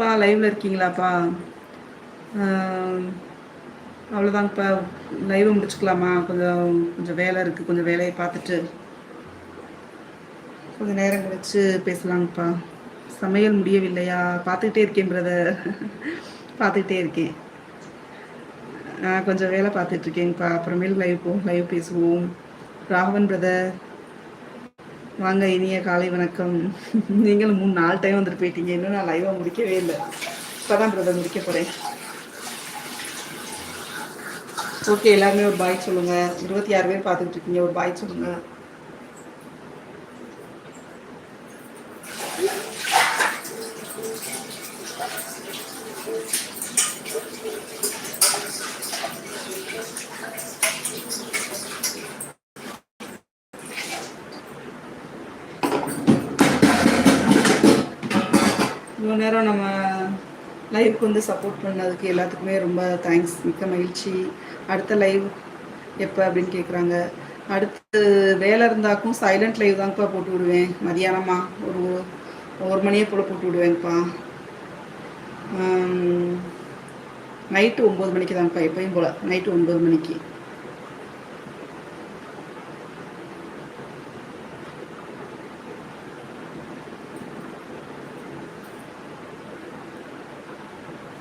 அப்பா லைவ்ல இருக்கீங்களாப்பா? அவ்வளோதாங்கப்பா லைவை முடிச்சுக்கலாமா? கொஞ்சம் கொஞ்சம் வேலை இருக்குது கொஞ்சம் வேலையை பார்த்துட்டு கொஞ்சம் நேரம் கழிச்சு பேசலாங்கப்பா. சமையல் முடியவில்லையா? பார்த்துக்கிட்டே இருக்கேன் பிரதர் பார்த்துக்கிட்டே இருக்கேன். நான் கொஞ்சம் வேலை பார்த்துட்ருக்கேங்கப்பா அப்புறமேல் லைவ் போ லைவ் பேசுவோம். ராகவன் பிரதர் வாங்க இனிய காலை வணக்கம். நீங்களும் மூணு நாலு டைம் வந்துட்டு போயிட்டீங்க. இன்னும் நான் லைவாக முடிக்கவே இல்லை. இப்போ தான் பிரதர் முடிக்க போகிறேன் ஓகே எல்லாருமே ஒரு பாய் சொல்லுங்கள் இருபத்தி ஆறு பேர் பார்த்துக்கிட்டு இருக்கீங்க. ஒரு பாய் சொல்லுங்கள் இவ்வளோ நேரம் நம்ம லைவுக்கு வந்து சப்போர்ட் பண்ணதுக்கு எல்லாத்துக்குமே ரொம்ப தேங்க்ஸ் மிக்க மகிழ்ச்சி. அடுத்த லைவ் எப்போ அப்படின்னு கேட்குறாங்க அடுத்து வேலை இருந்தாக்கும் சைலண்ட் லைவ் தாங்கப்பா போட்டு விடுவேன். மதியானமா ஒரு ஒரு மணியை போல் போட்டு விடுவேங்கப்பா நைட்டு ஒம்பது மணிக்கு தாங்கப்பா எப்பயும் போல். நைட்டு ஒம்பது மணிக்கு.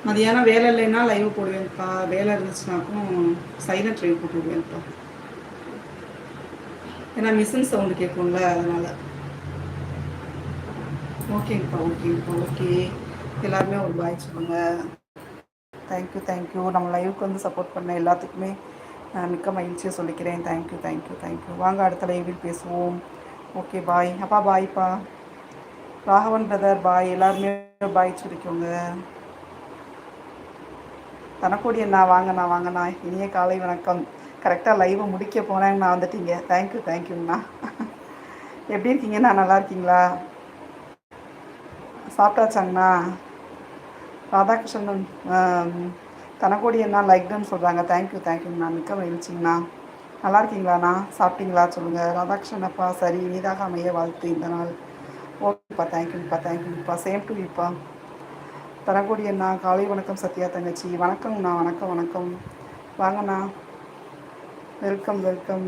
மதியானம் வேலை இல்லைன்னா லைவ் போடுவேன்ப்பா. வேலை இருந்துச்சுனாக்கும் சைலண்ட் லைவ் போட்டு ஏன்னா மிஷின் சவுண்டு கேட்கும்ல அதனால். ஓகேங்கப்பா ஓகேங்கப்பா ஓகே. எல்லாருமே ஒரு பாய் சொல்லுங்க. தேங்க்யூ தேங்க்யூ நம்ம லைவுக்கு வந்து சப்போர்ட் பண்ண எல்லாத்துக்குமே நான் மிக்க மகிழ்ச்சியை சொல்லிக்கிறேன். தேங்க்யூ தேங்க்யூ தேங்க்யூ வாங்க அடுத்த லைவில் பேசுவோம். ஓகே பாய் அப்பா பாய்ப்பா ராகவன் பிரதர் பாய் எல்லாருமே பாய் சொல்லிக்கோங்க. தனக்கூடிய நான் வாங்கண்ணா வாங்கண்ணா இனிய காலை வணக்கம். கரெக்டாக லைவை முடிக்க போனேன் நான் வந்துட்டீங்க. தேங்க்யூ தேங்க்யூங்கண்ணா எப்படி இருக்கீங்கண்ணா நல்லா இருக்கீங்களா? சாப்பிட்டாச்சாங்கண்ணா ராதாகிருஷ்ணன் தனக்கூடிய என்ன லைக்னு சொல்கிறாங்க தேங்க்யூ தேங்க்யூங்கண்ணா மிக்க மகிழ்ச்சிங்கண்ணா நல்லா இருக்கீங்களாண்ணா சாப்பிட்டீங்களா? சொல்லுங்கள் ராதாகிருஷ்ணன் அப்பா சரி இனிதாக அமைய வாழ்த்து இந்த நாள். ஓகேப்பா தேங்க்யூப்பா தேங்க்யூப்பா சேம் டு இப்பா தரக்கூடிய அண்ணா காலை வணக்கம் சத்யா தங்கச்சி. வணக்கம்ண்ணா வணக்கம் வணக்கம். வாங்கண்ணா வெல்கம் வெல்கம்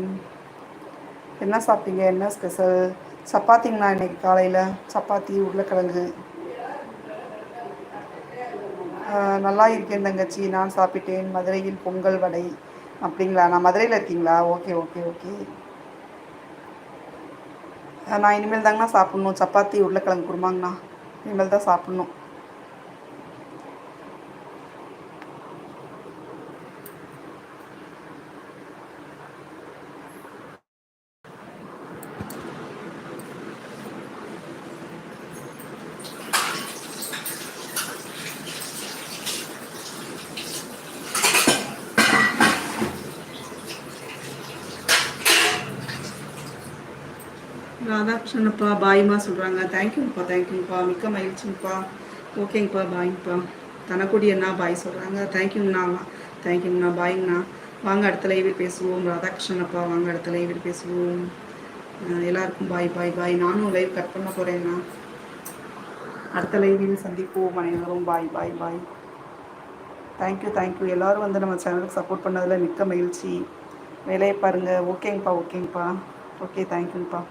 என்ன சாப்பிட்டீங்க? என்ன ஸ்பெஷல் சப்பாத்திங்கண்ணா இன்றைக்கி காலையில். சப்பாத்தி உருளைக்கிழங்கு. நல்லா இருக்கேன் தங்கச்சி. நான் சாப்பிட்டேன். மதுரையில் பொங்கல் வடை. அப்படிங்களா? நான் மதுரையில் இருக்கீங்களா? Okay okay okay. நான் இனிமேல் தாங்கண்ணா சாப்பிட்ணும். சப்பாத்தி உருளைக்கிழங்கு குருமாங்கண்ணா. இனிமேல் தான் சாப்பிட்ணும். ராதாகிருஷ்ணப்பா பாய்மா சொல்கிறாங்க தேங்க்யூங்கப்பா தேங்க்யூங்கப்பா மிக்க மகிழ்ச்சிங்கப்பா. ஓகேங்கப்பா பாய்ங்கப்பா. தனக்குடி அண்ணா பாய் சொல்கிறாங்க தேங்க்யூங்கண்ணா தேங்க்யூங்கண்ணா பாய்ங்கண்ணா. வாங்க அடுத்த லைவில் பேசுவோம். ராதாகிருஷ்ணனப்பா வாங்க அடுத்த லைவில் பேசுவோம். எல்லாருக்கும் பாய் பாய் பாய். நானும் லைவ் கட் பண்ண போகிறேங்கண்ணா அடுத்த லைவில் சந்திப்போம். அனைவரும் பாய் பாய் பாய். தேங்க்யூ தேங்க்யூ எல்லோரும் வந்து நம்ம சேனலுக்கு சப்போர்ட் பண்ணதில் மிக்க மகிழ்ச்சி. வேலையை பாருங்கள் ஓகேங்கப்பா ஓகேங்கப்பா. ஓகே தேங்க்யூங்கப்பா